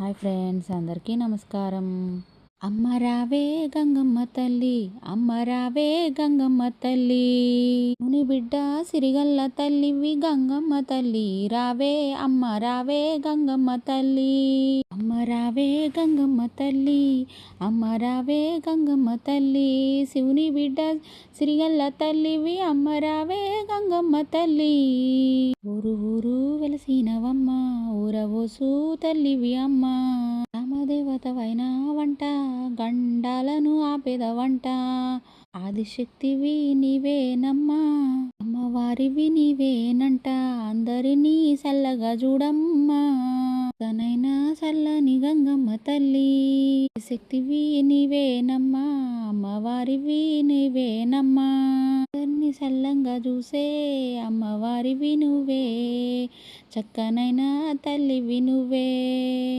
Hi friends అందరికీ నమస్కారం. అమ్మ రావే గంగమ్మ తల్లి అమ్మ రావే గంగమ్మ తల్లి. ముని బిడ్డ సిరిగల్ల తల్లివి గంగమ్మ తల్లి. రావే అమ్మ రావే గంగమ్మ తల్లి. అమ్మ రావే గంగమ్మ తల్లి అమ్మ రావే గంగమ్మ తల్లి. శివుని బిడ్డ సిరిగల్ల తల్లివి అమ్మ రావే గంగమ్మ తల్లి. ఊరు ఊరు వెలసినవమ్మ ఊరవోసు తల్లివి అమ్మ. రామదేవతవైన వంట గండాలను ఆపేద వంట. ఆదిశక్తివి నీవేనమ్మా. అమ్మవారివి నీవేనంట. అందరినీ చల్లగా చూడమ్మా. తనైనా చల్లని గంగమ్మ తల్లి. శక్తివి నీవేనమ్మా. అమ్మవారివి నీవేనమ్మా. అందరినీ చల్లంగా చూసే అమ్మవారివి నువ్వే. చక్కనైనా తల్లివి నువ్వే.